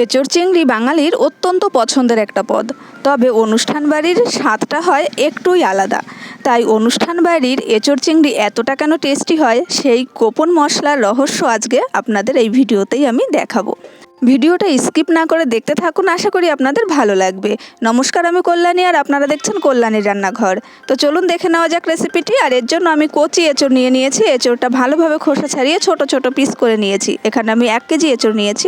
এঁচড় চিংড়ি বাঙালির অত্যন্ত পছন্দের একটা পদ। তবে অনুষ্ঠান বাড়ির স্বাদটা হয় একটুই আলাদা। তাই অনুষ্ঠান বাড়ির এঁচড় চিংড়ি এতটা কেন টেস্টি হয়, সেই গোপন মশলার রহস্য আজকে আপনাদের এই ভিডিওতেই আমি দেখাবো। ভিডিওটা স্কিপ না করে দেখতে থাকুন, আশা করি আপনাদের ভালো লাগবে। নমস্কার, আমি কল্যাণী আর আপনারা দেখছেন কল্যাণীর রান্নাঘর। তো চলুন দেখে নেওয়া যাক রেসিপিটি আর এর জন্য আমি কচি এঁচড় নিয়ে নিয়েছি। এঁচড়টা ভালোভাবে খোসা ছাড়িয়ে ছোট ছোট পিস করে নিয়েছি। এখানে আমি এক কেজি এঁচড় নিয়েছি।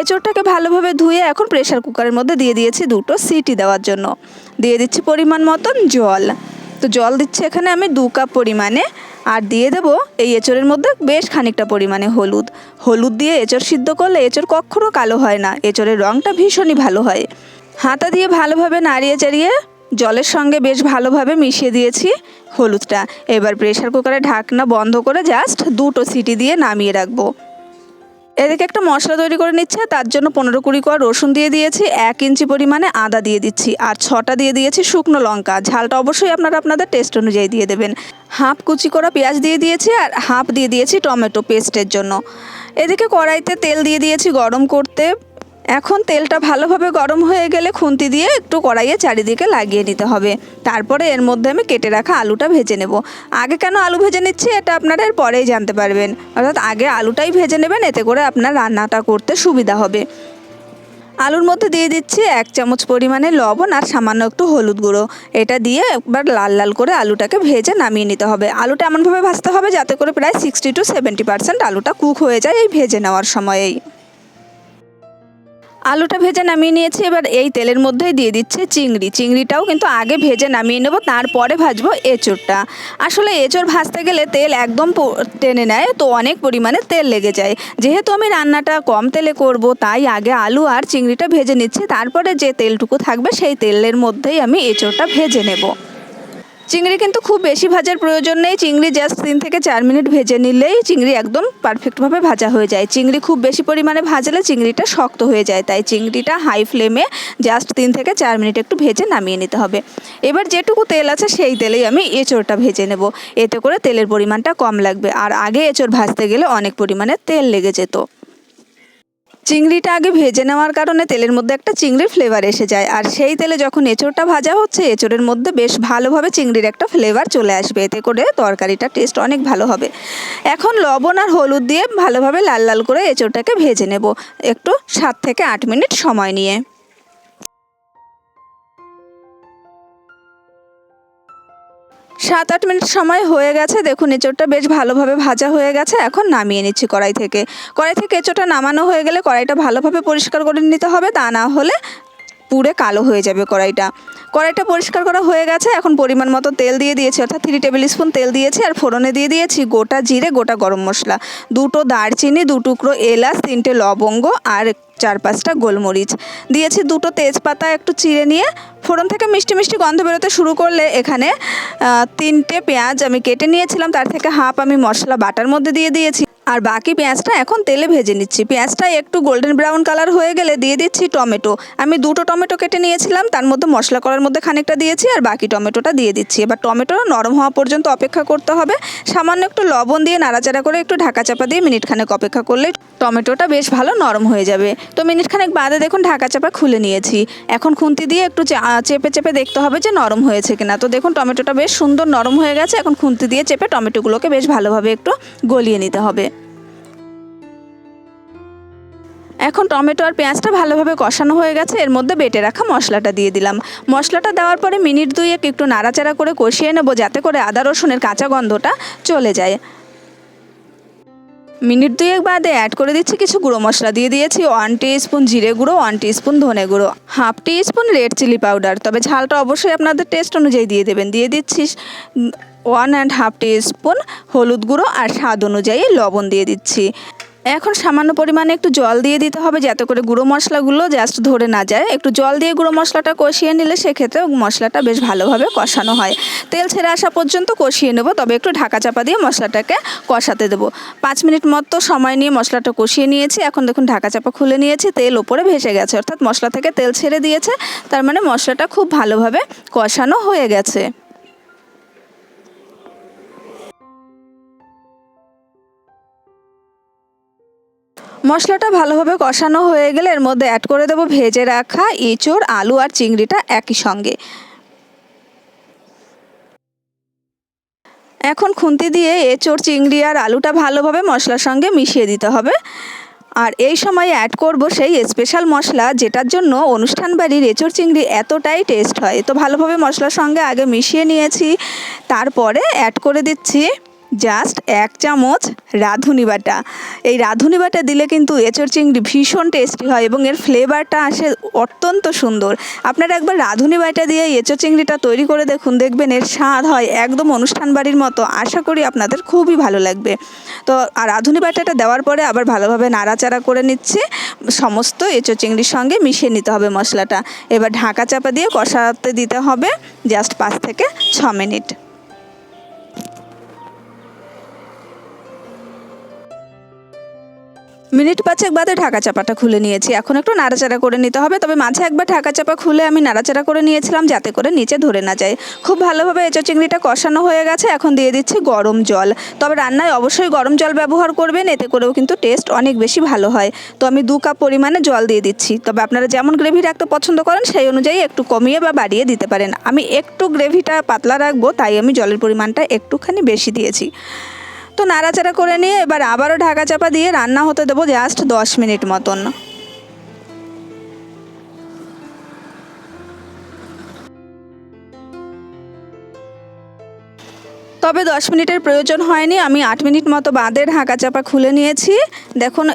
এঁচড়টাকে ভালোভাবে ধুয়ে এখন প্রেশার কুকারের মধ্যে দিয়ে দিয়েছি দুটো সিটি দেওয়ার জন্য। দিয়ে দিচ্ছি পরিমাণ মতন জল। তো জল দিচ্ছি এখানে আমি দু কাপ পরিমাণে আর দিয়ে দেব এই এঁচড়ের মধ্যে বেশ খানিকটা পরিমাণে হলুদ। হলুদ দিয়ে এঁচড় সিদ্ধ করলে এঁচড় কক্ষরও কালো হয় না, এঁচড়ের রঙটা ভীষণই ভালো হয়। হাতা দিয়ে ভালোভাবে নাড়িয়ে চাড়িয়ে জলের সঙ্গে বেশ ভালোভাবে মিশিয়ে দিয়েছি হলুদটা। এবার প্রেশার কুকারে ঢাকনা বন্ধ করে জাস্ট দুটো সিটি দিয়ে নামিয়ে রাখব। এদিকে একটা মশলা তৈরি করে নিচ্ছে, তার জন্য পনেরো কুড়ি কোয়া রসুন দিয়ে দিয়েছি, এক ইঞ্চি পরিমাণে আদা দিয়ে দিচ্ছি, আর ছটা দিয়ে দিয়েছি শুকনো লঙ্কা। ঝালটা অবশ্যই আপনারা আপনাদের টেস্ট অনুযায়ী দিয়ে দেবেন। হাফ কুচি করা পেঁয়াজ দিয়ে দিয়েছি, আর হাফ দিয়ে দিয়েছি টমেটো পেস্টের জন্য। এদিকে কড়াইতে তেল দিয়ে দিয়েছি গরম করতে। এখন তেলটা ভালোভাবে গরম হয়ে গেলে খুন্তি দিয়ে একটু কড়াইয়ে চারিদিকে লাগিয়ে নিতে হবে। তারপরে এর মধ্যে আমি কেটে রাখা আলুটা ভেজে নেব। আগে কেন আলু ভেজে নিচ্ছি এটা আপনারা এর পরেই জানতে পারবেন। অর্থাৎ আগে আলুটাই ভেজে নেবেন, এতে করে আপনার রান্নাটা করতে সুবিধা হবে। আলুর মধ্যে দিয়ে দিচ্ছি এক চামচ পরিমাণে লবণ আর সামান্য একটু হলুদ গুঁড়ো। এটা দিয়ে একবার লাল লাল করে আলুটাকে ভেজে নামিয়ে নিতে হবে। আলুটা এমনভাবে ভাজতে হবে যাতে করে প্রায় সিক্সটি টু সেভেন্টি পার্সেন্ট আলুটা কুক হয়ে যায় এই ভেজে নেওয়ার সময়েই। আলুটা ভেজে নামিয়ে নিয়েছি, এবার এই তেলের মধ্যেই দিয়ে দিচ্ছে চিংড়ি। চিংড়িটাও কিন্তু আগে ভেজে নামিয়ে নেব, তারপরে ভাজবো এঁচড়টা। আসলে এঁচড় ভাজতে গেলে তেল একদম টেনে নেয়, তো অনেক পরিমাণে তেল লেগে যায়। যেহেতু আমি রান্নাটা কম তেলে করব, তাই আগে আলু আর চিংড়িটা ভেজে নিচ্ছি, তারপরে যে তেলটুকু থাকবে সেই তেলের মধ্যেই আমি এঁচড়টা ভেজে নেব। চিংড়ি কিন্তু খুব বেশি ভাজার প্রয়োজন নেই। চিংড়ি জাস্ট তিন থেকে চার মিনিট ভেজে নিলেই চিংড়ি একদম পারফেক্টভাবে ভাজা হয়ে যায়। চিংড়ি খুব বেশি পরিমাণে ভাজলে চিংড়িটা শক্ত হয়ে যায়। তাই চিংড়িটা হাই ফ্লেমে জাস্ট তিন থেকে চার মিনিট একটু ভেজে নামিয়ে নিতে হবে। এবার যেটুকু তেল আছে সেই তেলেই আমি এঁচড়টা ভেজে নেব। এতে করে তেলের পরিমাণটা কম লাগবে। আর আগে এঁচড় ভাজতে গেলে অনেক পরিমাণে তেল লেগে যেত। চিংড়িটা আগে ভেজে নেওয়ার কারণে তেলের মধ্যে একটা চিংড়ির ফ্লেভার এসে যায়। আর সেই তেলে যখন এঁচড়টা ভাজা হচ্ছে, এঁচড়ের মধ্যে বেশ ভালোভাবে চিংড়ির একটা ফ্লেভার চলে আসবে। এতে করে তরকারিটা টেস্ট অনেক ভালো হবে। এখন লবণ আর হলুদ দিয়ে ভালোভাবে লাল লাল করে এঁচোড়টাকে ভেজে নেব। একটু সাত থেকে আট মিনিট সময় নিয়ে। সাত আট মিনিট সময় হয়ে গেছে। দেখুন, এঁচোড়টা বেশ ভালোভাবে ভাজা হয়ে গেছে। এখন নামিয়ে নিচ্ছি কড়াই থেকে। কড়াই থেকে এঁচোড়টা নামানো হয়ে গেলে কড়াইটা ভালোভাবে পরিষ্কার করে নিতে হবে। তা না হলে পুড়ে কালো হয়ে যাবে কড়াইটা। কড়াইটা পরিষ্কার করা হয়ে গেছে। এখন পরিমাণ মতো তেল দিয়ে দিয়েছি, অর্থাৎ থ্রি টেবিল স্পুন তেল দিয়েছি আর ফোড়নে দিয়ে দিয়েছি গোটা জিরে, গোটা গরম মশলা। দুটো দারচিনি, দু টুকরো এলাচ, তিনটে লবঙ্গ আর চার পাঁচটা গোলমরিচ। দিয়েছি দুটো তেজপাতা, একটু চিড়ে নিয়ে। ফোড়ন থেকে মিষ্টি মিষ্টি গন্ধ বেরোতে শুরু করলে এখানে তিনটে পেঁয়াজ আমি কেটে নিয়েছিলাম। তার থেকে হাফ আমি মশলা বাটার মধ্যে দিয়ে দিয়েছি। আর বাকি পেঁয়াজটা এখন তেলে ভেজে নিচ্ছি। পেঁয়াজটা একটু গোল্ডেন ব্রাউন কালার হয়ে গেলে দিয়ে দিচ্ছি টমেটো। আমি দুটো টমেটো কেটে নিয়েছিলাম। তার মধ্যে মশলা করার মধ্যে খানিকটা দিয়েছি আর বাকি টমেটোটা দিয়ে দিচ্ছি। এবার টমেটো নরম হওয়া পর্যন্ত অপেক্ষা করতে হবে। সামান্য একটু লবণ দিয়ে নাড়াচাড়া করে একটু ঢাকা চাপা দিয়ে মিনিট খানেক অপেক্ষা করলে টমেটোটা বেশ ভালো নরম হয়ে যাবে। তো মিনিট খানেক বাদে দেখুন ঢাকা চাপা খুলে নিয়েছি। এখন খুন্তি দিয়ে একটু চেপে চেপে দেখতে হবে যে নরম হয়েছে কিনা। তো দেখুন টমেটোটা বেশ সুন্দর নরম হয়ে গেছে, এখন খুন্তি দিয়ে চেপে টমেটোগুলোকে বেশ ভালোভাবে একটু গলিয়ে নিতে হবে। এখন টমেটো আর পেঁয়াজটা ভালোভাবে কষানো হয়ে গেছে, এর মধ্যে বেটে রাখা মশলাটা দিয়ে দিলাম। মশলাটা দেওয়ার পরে মিনিট দুয়েক একটু নাড়াচাড়া করে কষিয়ে নেব, যাতে করে আদা রসুনের কাঁচা গন্ধটা চলে যায়। মিনিট দুয়েক বাদে অ্যাড করে দিচ্ছি কিছু গুঁড়ো মশলা। দিয়ে দিয়েছি ওয়ান টি স্পুন জিরে গুঁড়ো ওয়ান টি স্পুন ধনে গুঁড়ো half spoon red chilli powder তবে ঝালটা অবশ্যই আপনাদের টেস্ট অনুযায়ী দিয়ে দেবেন। দিয়ে দিচ্ছি ওয়ান অ্যান্ড হাফ স্পুন হলুদ গুঁড়ো আর স্বাদ অনুযায়ী লবণ দিয়ে দিচ্ছি। এখন সামান্য পরিমাণে একটু জল দিয়ে দিতে হবে যাতে করে গুঁড়ো মশলাগুলো জাস্ট ধরে না যায়। একটু জল দিয়ে গুঁড়ো মশলাটা কষিয়ে নিলে সেক্ষেত্রে মশলাটা বেশ ভালোভাবে কষানো হয়। তেল ছেড়ে আসা পর্যন্ত কষিয়ে নেব, তবে একটু ঢাকা চাপা দিয়ে মশলাটাকে কষাতে দেবো। পাঁচ মিনিট মতো সময় নিয়ে মশলাটা কষিয়ে নিয়েছি। এখন দেখুন ঢাকা চাপা খুলে নিয়েছি, তেল ওপরে ভেসে গেছে, অর্থাৎ মশলা থেকে তেল ছেড়ে দিয়েছে। তার মানে মশলাটা খুব ভালোভাবে কষানো হয়ে গেছে। মশলাটা ভালোভাবে কষানো হয়ে গেলে এর মধ্যে অ্যাড করে দেবো ভেজে রাখা এঁচোড় আলু আর চিংড়িটা একই সঙ্গে। এখন খুন্তি দিয়ে এঁচোড়, চিংড়ি আর আলুটা ভালোভাবে মশলার সঙ্গে মিশিয়ে দিতে হবে। আর এই সময় অ্যাড করব সেই স্পেশাল মশলা যেটার জন্য অনুষ্ঠান বাড়ির এঁচোড়, চিংড়ি এতটাই টেস্ট হয়। তো ভালোভাবে মশলার সঙ্গে আগে মিশিয়ে নিয়েছি, তারপরে অ্যাড করে দিচ্ছি জাস্ট এক চামচ রাঁধুনি বাটা। এই রাঁধুনি বাটা দিলে কিন্তু এঁচোড় চিংড়ি ভীষণ টেস্টি হয় এবং এর ফ্লেভারটা আসে অত্যন্ত সুন্দর। আপনারা একবার রাঁধুনি বাটা দিয়ে এঁচোড় চিংড়িটা তৈরি করে দেখুন, দেখবেন এর স্বাদ হয় একদম অনুষ্ঠান বাড়ির মতো। আশা করি আপনাদের খুবই ভালো লাগবে। তো আর রাঁধুনি বাটাটা দেওয়ার পরে আবার ভালোভাবে নাড়াচাড়া করে নিচ্ছি। সমস্ত এঁচোড় চিংড়ির সঙ্গে মিশিয়ে নিতে হবে মশলাটা। এবার ঢাকা চাপা দিয়ে কষাতে দিতে হবে জাস্ট পাঁচ থেকে ছ মিনিট। মিনিট পাঁচেক বাদে ঢাকা চাপাটা খুলে নিয়েছি। এখন একটু নাড়াচাড়া করে নিতে হবে, তবে মাঝে একবার ঢাকা চাপা খুলে আমি নাড়াচাড়া করে নিয়েছিলাম যাতে করে নিচে ধরে না যায়। খুব ভালোভাবে এঁচো চিংড়িটা কষানো হয়ে গেছে, এখন দিয়ে দিচ্ছি গরম জল। তবে রান্নায় অবশ্যই গরম জল ব্যবহার করবেন, এতে করেও কিন্তু টেস্ট অনেক বেশি ভালো হয়। তো আমি দু কাপ পরিমাণে জল দিয়ে দিচ্ছি। তবে আপনারা যেমন গ্রেভি রাখতে পছন্দ করেন, সেই অনুযায়ী একটু কমিয়ে বা বাড়িয়ে দিতে পারেন। আমি একটু গ্রেভিটা পাতলা রাখব, তাই আমি জলের পরিমাণটা একটুখানি বেশি দিয়েছি। তো নাড়াচাড়া করে নিয়ে এবার আবারও ঢাকা চাপা দিয়ে রান্না হতে দেবো জাস্ট দশ মিনিট মতন। তবে দশ মিনিটের প্রয়োজন হয়নি। আমি আট মিনিট মতো বাদে ঢাকা চাপা খুলে নিয়েছি। দেখুন,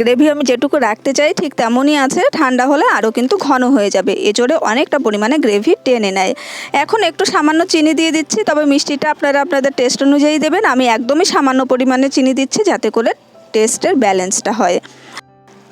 গ্রেভি আমি যেটুকু রাখতে চাই ঠিক তেমনই আছে। ঠান্ডা হলে আরও কিন্তু ঘন হয়ে যাবে। এজোরে অনেকটা পরিমাণে গ্রেভি টেনে নেয়। এখন একটু সামান্য চিনি দিয়ে দিচ্ছি। তবে মিষ্টিটা আপনারা আপনাদের টেস্ট অনুযায়ী দেবেন। আমি একদমই সামান্য পরিমাণে চিনি দিচ্ছি যাতে করে টেস্টের ব্যালেন্সটা হয়।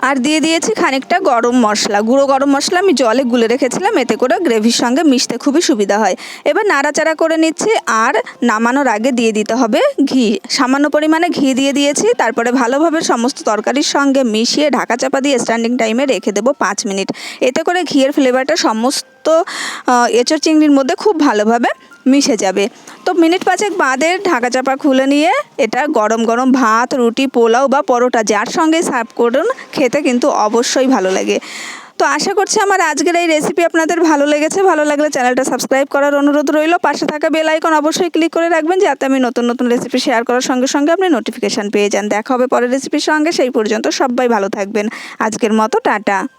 আর দিয়ে দিয়েছি খানিকটা গরম মশলা। গুঁড়ো গরম মশলা আমি জলে গুলে রেখেছিলাম, এতে করে গ্রেভির সঙ্গে মিশতে খুবই সুবিধা হয়। এবার নাড়াচাড়া করে নিচ্ছি আর নামানোর আগে দিয়ে দিতে হবে ঘি। সামান্য পরিমাণে ঘি দিয়ে দিয়েছি, তারপরে ভালোভাবে সমস্ত তরকারির সঙ্গে মিশিয়ে ঢাকা চাপা দিয়ে স্ট্যান্ডিং টাইমে রেখে দেবো পাঁচ মিনিট। এতে করে ঘিয়ের ফ্লেভারটা সমস্ত আহ, এঁচোড় চিংড়ির মধ্যে খুব ভালোভাবে মিশে যাবে। তো মিনিট পাঁচেক বাদে ঢাকা চাপা খুলে নিয়ে এটা গরম গরম ভাত রুটি পোলাও বা পরোটা যার সঙ্গে সার্ভ করুন খেতে কিন্তু অবশ্যই ভালো লাগে। তো আশা করছি আমার আজকের এই রেসিপি আপনাদের ভালো লেগেছে। ভালো লাগলে চ্যানেলটা সাবস্ক্রাইব করার অনুরোধ রইল। পাশে থাকা বেল আইকন অবশ্যই ক্লিক করে রাখবেন যাতে আমি নতুন নতুন রেসিপি শেয়ার করার সঙ্গে সঙ্গে আপনি নোটিফিকেশান পেয়ে যান। দেখা হবে পরের রেসিপির সঙ্গে। সেই পর্যন্ত সবাই ভালো থাকবেন। আজকের মতো টাটা।